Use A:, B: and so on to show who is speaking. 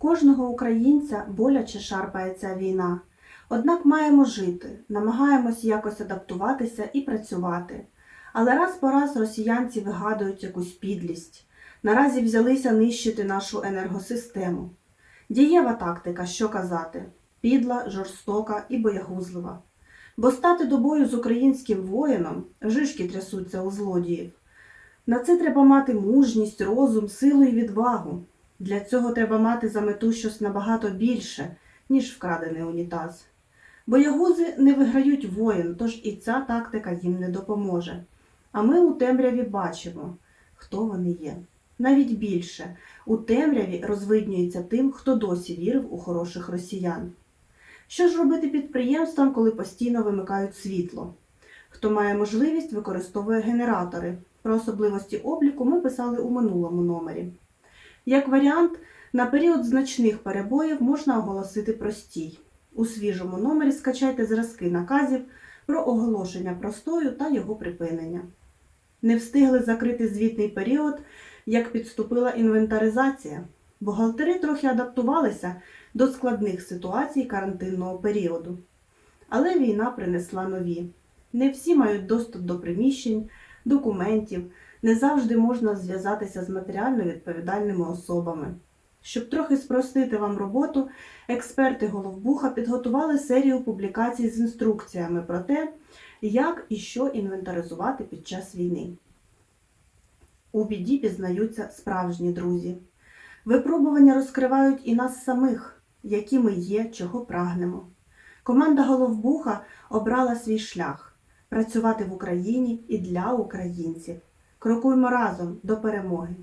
A: Кожного українця боляче шарпає ця війна. Однак маємо жити, намагаємось якось адаптуватися і працювати. Але раз по раз росіянці вигадують якусь підлість. Наразі взялися нищити нашу енергосистему. Дієва тактика, що казати, підла, жорстока і боягузлива. Бо стати до бою з українським воїном жишки трясуться у злодіїв. На це треба мати мужність, розум, силу і відвагу. Для цього треба мати за мету щось набагато більше, ніж вкрадений унітаз. Боягузи не виграють воїн, тож і ця тактика їм не допоможе. А ми у темряві бачимо, хто вони є. Навіть більше у темряві розвиднюється тим, хто досі вірив у хороших росіян. Що ж робити підприємствам, коли постійно вимикають світло? Хто має можливість, використовує генератори. Про особливості обліку ми писали у минулому номері. Як варіант, на період значних перебоїв можна оголосити простій. У свіжому номері скачайте зразки наказів про оголошення простою та його припинення. Не встигли закрити звітний період, як підступила інвентаризація. Бухгалтери трохи адаптувалися до складних ситуацій карантинного періоду. Але війна принесла нові. Не всі мають доступ до приміщень, документів, не завжди можна зв'язатися з матеріально відповідальними особами. Щоб трохи спростити вам роботу, експерти Головбуха підготували серію публікацій з інструкціями про те, як і що інвентаризувати під час війни. У біді пізнаються справжні друзі. Випробування розкривають і нас самих, які ми є, чого прагнемо. Команда Головбуха обрала свій шлях працювати в Україні і для українців. Крокуємо разом до перемоги.